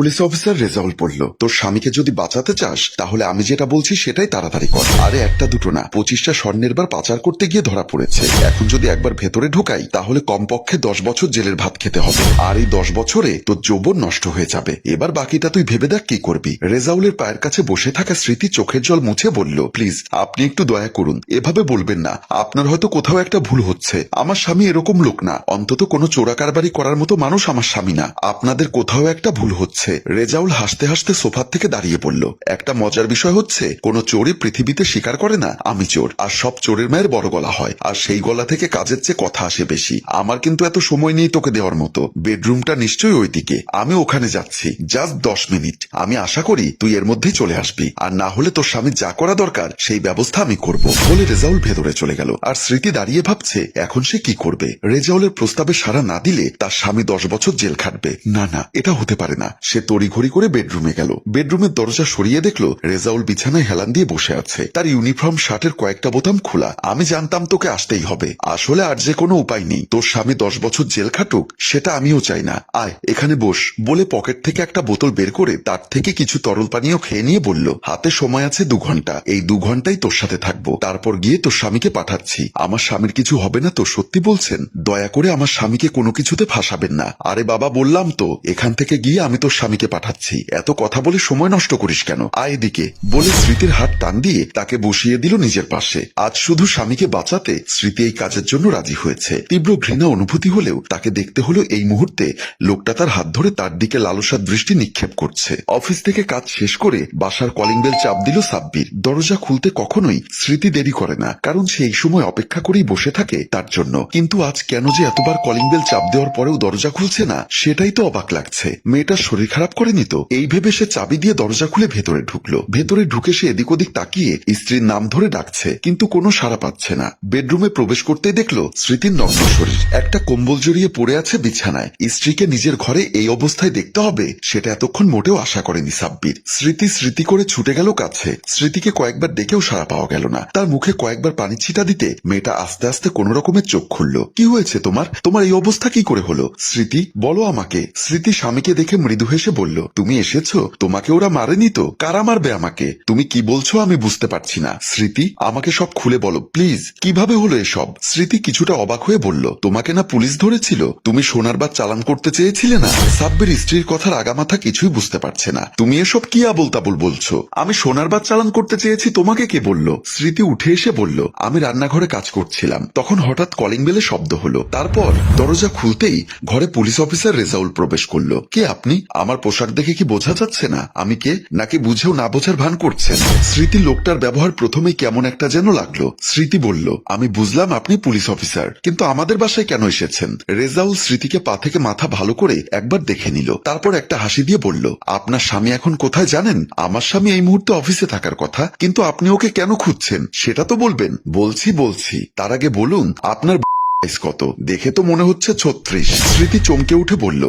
Police officer Rezaul পড়ল। তোর স্বামীকে যদি বাঁচাতে চাস, তাহলে আমি যেটা বলছি সেটাই তাড়াতাড়ি কর। আরে, একটা দুটো না। পঁচিশটা স্বর্ণের বার পাচার করতে গিয়ে ধরা পড়েছে। এখন যদি একবার ভেতরে ঢুকাই, তাহলে কমপক্ষে দশ বছর জেলের ভাত খেতে হবে। আর এই দশ বছরে তোর যৌবন নষ্ট হয়ে যাবে। এবার বাকিটা তুই ভেবে দেখ কি করবি। রেজাউলের পায়ের কাছে বসে থাকা স্মৃতি চোখের জল মুছে বলল, প্লিজ, আপনি একটু দয়া করুন। এভাবে বলবেন না। আপনার হয়তো কোথাও একটা ভুল হচ্ছে। আমার স্বামী এরকম লোক না। অন্তত কোনো চোরাকারবারি করার মতো মানুষ আমার স্বামী না। আপনাদের কোথাও একটা ভুল হচ্ছে। রেজাউল হাসতে হাসতে সোফার থেকে দাঁড়িয়ে পড়ল। একটা মজার বিষয় হচ্ছে, কোন চোরই পৃথিবীতে স্বীকার করে না, আমি চোর। আর সব চোরের মায়ের বড় গলা হয়। আর সেই গলা থেকে কাজের চেয়ে কথা আসে বেশি। আমার কিন্তু এত সময় নেই তোকে দেওয়ার মতো। বেডরুমটা নিশ্চয়ই ওইদিকে। আমি ওখানে যাচ্ছি। জাস্ট দশ মিনিট। আমি আশা করি তুই এর মধ্যেই চলে আসবি। আর না হলে তোর স্বামী যা করা দরকার, সেই ব্যবস্থা আমি করব। বলে রেজাউল ভেতরে চলে গেল। আর স্মৃতি দাঁড়িয়ে ভাবছে, এখন সে কি করবে? রেজাউলের প্রস্তাবে সাড়া না দিলে তার স্বামী দশ বছর জেল খাটবে। না না, এটা হতে পারে না। সে তড়িঘড়ি করে বেডরুমে গেল। বেডরুমের দরজা সরিয়ে দেখল রেজাউল বিছানায় হেলান দিয়ে বসে আছে। তার ইউনিফর্ম, শার্টের কয়েকটা বোতাম খোলা। আমি জানতাম তোকে আসতেই হবে। আসলে আর যে কোনো উপায় নেই। তোর স্বামী দশ বছর জেল খাটুক, সেটা আমিও চাই না। আয়, এখানে বস। বলে পকেট থেকে একটা বোতল বের করে তার থেকে কিছু তরল পানীয় খেয়ে নিয়ে বলল, হাতে সময় আছে দু ঘণ্টা। এই দু ঘন্টাই তোর সাথে থাকব। তারপর গিয়ে তোর স্বামীকে পাঠাচ্ছি। আমার স্বামীর কিছু হবে না তো, সত্যি বলছেন? দয়া করে আমার স্বামীকে কোনো কিছুতে ফাঁসাবেন না। আরে বাবা, বললাম তো, এখান থেকে গিয়ে আমি তোর স্বামীকে পাঠাচ্ছি। এত কথা বলে সময় নষ্ট করিস কেন? আয় এদিকে। বলে স্মৃতির হাত টান দিয়ে তাকে বসিয়ে দিল নিজের পাশে। আজ শুধু স্বামীকে বাঁচাতে স্মৃতি এই কাজের জন্য রাজি হয়েছে। তীব্র ঘৃণা অনুভূতি হলেও তাকে দেখতে হলো এই মুহূর্তে লোকটা তার হাত ধরে তার দিকে লালসার দৃষ্টি নিক্ষেপ করছে। অফিস থেকে কাজ শেষ করে বাসার কলিং বেল চাপ দিল সাব্বির। দরজা খুলতে কখনোই স্মৃতি দেরি করে না, কারণ সে এই সময় অপেক্ষা করেই বসে থাকে তার জন্য। কিন্তু আজ কেন যে এতবার কলিং বেল চাপ দেওয়ার পরেও দরজা খুলছে না, সেটাই তো অবাক লাগছে। মেয়েটার শরীর খারাপ করেনি তো? এই ভেবে সে চাবি দিয়ে দরজা খুলে ভেতরে ঢুকলো। ভেতরে ঢুকে সে এদিক ওদিক তাকিয়ে স্ত্রীর নাম ধরে ডাকছে, কিন্তু কোনো সাড়া পাচ্ছে না। বেডরুমে প্রবেশ করতেই দেখল স্মৃতির নগ্ন শরীর। একটা কম্বল জড়িয়ে পড়ে আছে বিছানায়। স্ত্রীকে নিজের ঘরে এই অবস্থায় দেখতে হবে, সেটা এতক্ষণ মোটেও আশা করেনি সাব্বির। স্মৃতি স্মৃতি করে ছুটে গেল কাছে। স্মৃতিকে কয়েকবার ডেকেও সাড়া পাওয়া গেল না। তার মুখে কয়েকবার পানি ছিটা দিতে মেয়েটা আস্তে আস্তে কোন রকমের চোখ খুলল। কি হয়েছে তোমার? তোমার এই অবস্থা কি করে হলো? স্মৃতি, বলো আমাকে। স্মৃতি স্বামীকে দেখে মৃদু হেসে বলল, তুমি এসেছ? তোমাকে ওরা মারেনি তো? কারা মারবে আমাকে? তুমি কি বলছো আমি বুঝতে পারছি না। স্মৃতি, আমাকে সব খুলে বলো, প্লিজ। কীভাবে হলো এসব? স্মৃতি কিছুটা অবাক হয়ে বলল, তোমাকে না পুলিশ ধরেছিল? তুমি সোনার বা চালান করতে চেয়েছিলে না? সাব্বির স্ত্রীর কথার আগামাথা কিছুই বুঝতে পারছে না। তুমি এসব কি আবল তাবল বলছো? আমি সোনার বার চালান করতে চেয়েছি, তোমাকে কে বলল? স্মৃতি উঠে এসে বলল, আমি রান্নাঘরে কাজ করছিলাম। তখন হঠাৎ কলিং বেলে শব্দ হলো। তারপর দরজা খুলতেই ঘরে পুলিশ অফিসার রেজাউল প্রবেশ করল। কে আপনি? আমার পোশাক দেখে কি বোঝা যাচ্ছে না? আমি কে? নাকি বুঝেও না বোঝার ভান করছেন? স্মৃতি লোকটার ব্যবহার প্রথমেই কেমন একটা যেন লাগল। স্মৃতি বলল, আমি বুঝলাম আপনি পুলিশ অফিসার, কিন্তু আমাদের বাসায় কেন এসেছেন? রেজাউল স্মৃতিকে পা থেকে মাথা ভালো করে একবার দেখে নিল। তারপর একটা হাসি দিয়ে বলল, আপনার স্বামী এখন কোথায় জানেন? আমার স্বামী এই মুহূর্তে অফিসে থাকার কথা, কিন্তু আপনি ওকে কেন খুঁজছেন? সেটা তো বলবেন। বলছি বলছি। তার আগে বলুন, আপনার কত? দেখে তো মনে হচ্ছে ছত্রিশ। স্মৃতি চমকে উঠে বলল,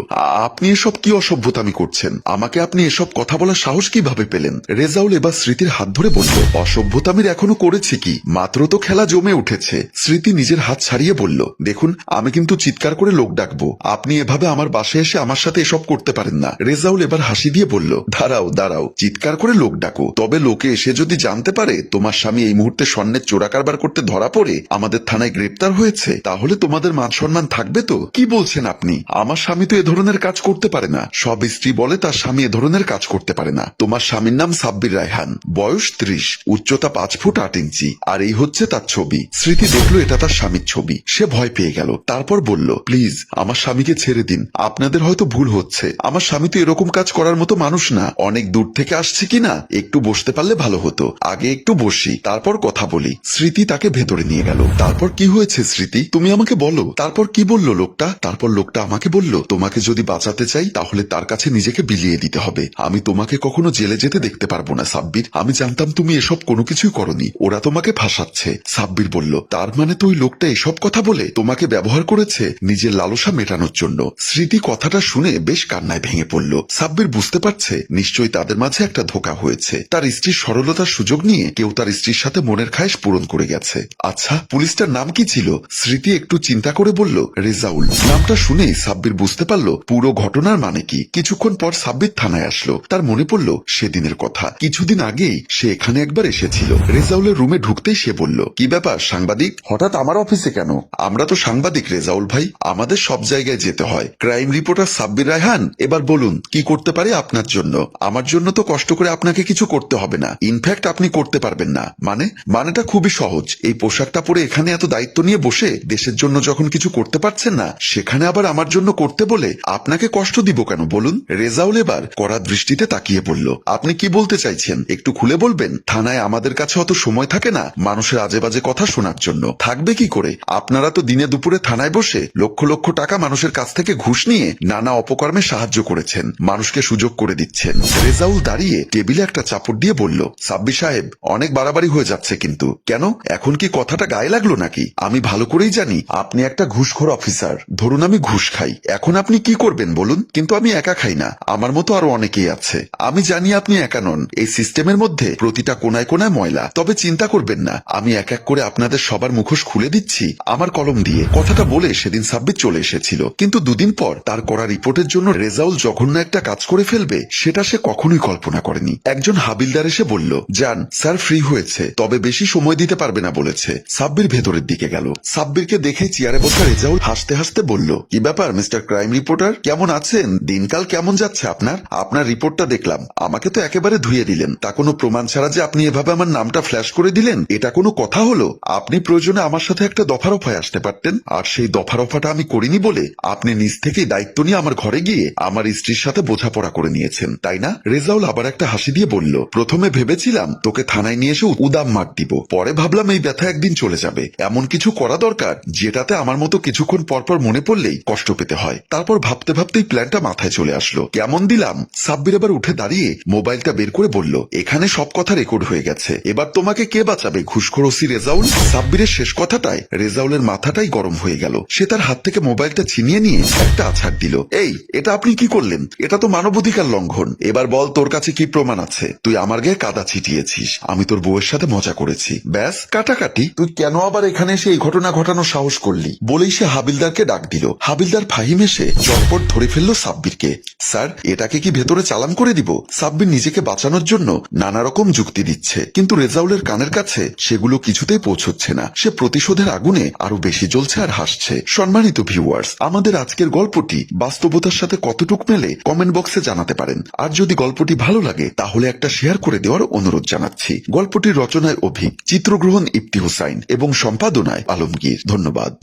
আপনি এসব কি অসভ্যতামি করছেন? আমাকে আপনি এসব কথা বলার সাহস কীভাবে পেলেন? রেজাউল এবার স্মৃতির হাত ধরে বলল, অসভ্যতামির এখনও করেছি কি? মাত্র তো খেলা জমে উঠেছে। স্মৃতি নিজের হাত ছাড়িয়ে বলল, দেখুন, আমি কিন্তু চিৎকার করে লোক ডাকবো। আপনি এভাবে আমার বাসায় এসে আমার সাথে এসব করতে পারেন না। রেজাউল এবার হাসি দিয়ে বলল, দাঁড়াও দাঁড়াও, চিৎকার করে লোক ডাকো। তবে লোকে এসে যদি জানতে পারে তোমার স্বামী এই মুহূর্তে স্বর্ণের চোরা কারবার করতে ধরা পড়ে, আমাদের থানায় গ্রেপ্তার হয়েছে, তাহলে তোমাদের মান সম্মান থাকবে তো? কি বলছেন আপনি? আমার স্বামী তো এ ধরনের কাজ করতে পারে না। সব স্ত্রী বলে তার স্বামী এ ধরনের কাজ করতে পারে না। তোমার স্বামীর নাম সাব্বির রায়হান। বয়স ত্রিশ। উচ্চতা পাঁচ ফুট আট ইঞ্চি। আর এই হচ্ছে তার ছবি। স্মৃতি দেখল এটা তার স্বামীর ছবি। সে ভয় পেয়ে গেল। তারপর বলল, প্লিজ, আমার স্বামীকে ছেড়ে দিন। আপনাদের হয়তো ভুল হচ্ছে। আমার স্বামী তো এরকম কাজ করার মতো মানুষ না। অনেক দূর থেকে আসছে কিনা একটু বসতে পারলে ভালো হতো। আগে একটু বসি। তারপর কথা বলি। স্মৃতি তাকে ভেতরে নিয়ে গেল। তারপর কি হয়েছে স্মৃতি? তুমি আমাকে বলো। তারপর কি বলল লোকটা? তারপর লোকটা আমাকে বলল, তোমাকে যদি বাঁচাতে চাই, তাহলে তার কাছে নিজেকে বিলিয়ে দিতে হবে। আমি তোমাকে কখনো জেলে যেতে দেখতে পারব না, সাব্বির। আমি জানতাম তুমি এসব কোনো কিছুই করনি। ওরা তোমাকে ফাঁসাচ্ছে। সাব্বির বলল, তার মানে তো ওই লোকটা এসব কথা বলে তোমাকে ব্যবহার করেছে নিজের লালসা মেটানোর জন্য? স্মৃতি কথাটা শুনে বেশ কান্নায় ভেঙে পড়ল। সাব্বির বুঝতে পারছে, নিশ্চয়ই তাদের মাঝে একটা ধোকা হয়েছে। তার স্ত্রীর সরলতার সুযোগ নিয়ে কেউ তার স্ত্রীর সাথে মনের খায়েশ পূরণ করে গেছে। আচ্ছা পুলিশটার নাম কি ছিল? স্মৃতি একটু চিন্তা করে বলল, রেজাউল। নামটা শুনেই সাব্বির বুঝতে পারল পুরো ঘটনার মানে কি। কিছুক্ষণ পর সাব্বির থানায় আসলো। তার মনে পড়ল, সেদিনের কথা। কিছুদিন আগেই সে এখানে একবার এসেছিল। রেজাউলের রুমে ঢুকতেই সে বলল, কি ব্যাপার, সাংবাদিক? হঠাৎ আমার অফিসে কেন? আমরা তো সাংবাদিক, রেজাউল ভাই। আমাদের সব জায়গায় যেতে হয়। ক্রাইম রিপোর্টার সাব্বির রায়হান, এবার বলুন, কি করতে পারে আপনার জন্য? আমার জন্য তো কষ্ট করে আপনাকে কিছু করতে হবে না। ইনফ্যাক্ট আপনি করতে পারবেন না। মানে? মানেটা খুবই সহজ। এই পোশাকটা পরে এখানে এত দায়িত্ব নিয়ে বসে দেশের জন্য যখন কিছু করতে পারছেন না, সেখানে আবার আমার জন্য করতে বলে আপনাকে কষ্ট দিব কেন বলুন? রেজাউল এবার কড়া দৃষ্টিতে তাকিয়ে পড়ল। আপনি কি বলতে চাইছেন? একটু খুলে বলবেন? থানায় আমাদের কাছে অত সময় থাকে না মানুষের আজে বাজে কথা শোনার জন্য। থাকবে কি করে? আপনারা তো দিনে দুপুরে থানায় বসে লক্ষ লক্ষ টাকা মানুষের কাছ থেকে ঘুষ নিয়ে নানা অপকর্মে সাহায্য করেছেন। মানুষকে সুযোগ করে দিচ্ছেন। রেজাউল দাঁড়িয়ে টেবিলে একটা চাপড় দিয়ে বলল সাব্বি সাহেব, অনেক বাড়াবাড়ি হয়ে যাচ্ছে কিন্তু। কেন? এখন কি কথাটা গায়ে লাগল নাকি? আমি ভালো করেই জানি। আপনি একটা ঘুষখোর অফিসার। ধরুন আমি ঘুষ খাই। এখন আপনি কি করবেন বলুন? কিন্তু আমি একা খাই না। আমার মতো আরও অনেকেই আছে। আমি জানি আপনি একা নন। এই সিস্টেমের মধ্যে প্রতিটা কোনায় কোনায় ময়লা। তবে চিন্তা করবেন না। আমি এক এক করে আপনাদের সবার মুখোশ খুলে দিচ্ছি। আমার কলম দিয়ে। কথাটা বলে সেদিন সাব্বির চলে এসেছিল। কিন্তু দুদিন পর তার করা রিপোর্টের জন্য রেজাউল জঘন্য একটা কাজ করে ফেলবে, সেটা সে কখনোই কল্পনা করেনি। একজন হাবিলদার এসে বলল, যান, স্যার ফ্রি হয়েছে। তবে বেশি সময় দিতে পারবে না, বলেছে। সাব্বির ভেতরের দিকে গেল। সাব্বিরকে দেখে চেয়ারে বসা রেজাউল হাসতে হাসতে বলল, কি ব্যাপার, মিস্টার ক্রাইম রিপোর্টার? কেমন আছেন? দিনকাল কেমন যাচ্ছে আপনার? আপনার রিপোর্টটা দেখলাম। আমাকে তো একেবারে ধুয়ে দিলেন। তা কোনো প্রমাণ ছাড়া যে আপনি এভাবে আমার নামটা ফ্ল্যাশ করে দিলেন, এটা কোনো কথা হলো? আপনি প্রয়োজনে আমার সাথে একটা দফারফায় আসতে পারতেন। আর সেই দফারফাটা আমি করিনি বলে আপনি নিজ থেকেই দায়িত্ব নিয়ে আমার ঘরে গিয়ে আমার স্ত্রীর সাথে বোঝাপড়া করে নিয়েছেন, তাই না? রেজাউল আবার একটা হাসি দিয়ে বলল, প্রথমে ভেবেছিলাম তোকে থানায় নিয়ে এসে উদাম মার দিব। পরে ভাবলাম এই ব্যথা একদিন চলে যাবে। এমন কিছু করা দরকার যেটাতে আমার মতো কিছুক্ষণ পরপর মনে পড়লেই কষ্ট পেতে হয়। তারপর ভাবতে ভাবতেই প্ল্যানটা মাথায় চলে আসলো। কেমন দিলাম? সাব্বির এবার উঠে দাঁড়িয়ে মোবাইলটা বের করে বলল, এখানে সব কথা রেকর্ড হয়ে গেছে। এবার তোমাকে কে বাঁচাবে? ঘুষখোর ওসি রেজাউল? সাব্বিরের শেষ কথাটায় রেজাউলের মাথাটাই গরম হয়ে গেল। সে তার হাত থেকে মোবাইলটা ছিনিয়ে নিয়ে একটা আছাড় দিল। এই, এটা আপনি কি করলেন? এটা তো মানবাধিকার লঙ্ঘন। এবার বল তোর কাছে কি প্রমাণ আছে? তুই আমার গায়ে কাদা ছিটিয়েছিস। আমি তোর বউয়ের সাথে মজা করেছি। ব্যাস, কাটাকাটি। তুই কেন আবার এখানে এসে এই ঘটনা ঘটানোর সাহস করলি। বলেই সে হাবিলদারকে ডাক দিল। হাবিলদার ফাহিম এসে চটপট ধরে ফেলল সাব্বিরকে। স্যার, এটাকে কি ভেতরে চালান করে দিব? সাব্বির নিজেকে বাঁচানোর জন্য নানা রকম যুক্তি দিচ্ছে। কিন্তু রেজাউলের কানের কাছে সেগুলো কিছুতেই পৌঁছচ্ছে না। সে প্রতিশোধের আগুনে আরও বেশি জ্বলছে আর হাসছে। সম্মানিত ভিউয়ার্স আমাদের আজকের গল্পটি বাস্তবতার সাথে কতটুক মেলে কমেন্ট বক্সে জানাতে পারেন। আর যদি গল্পটি ভালো লাগে, তাহলে একটা শেয়ার করে দেওয়ার অনুরোধ জানাচ্ছি। গল্পটির রচনায় অভিক, চিত্রগ্রহণ ইফতি হুসাইন এবং সম্পাদনায় আলমগীর। ধন্যবাদ।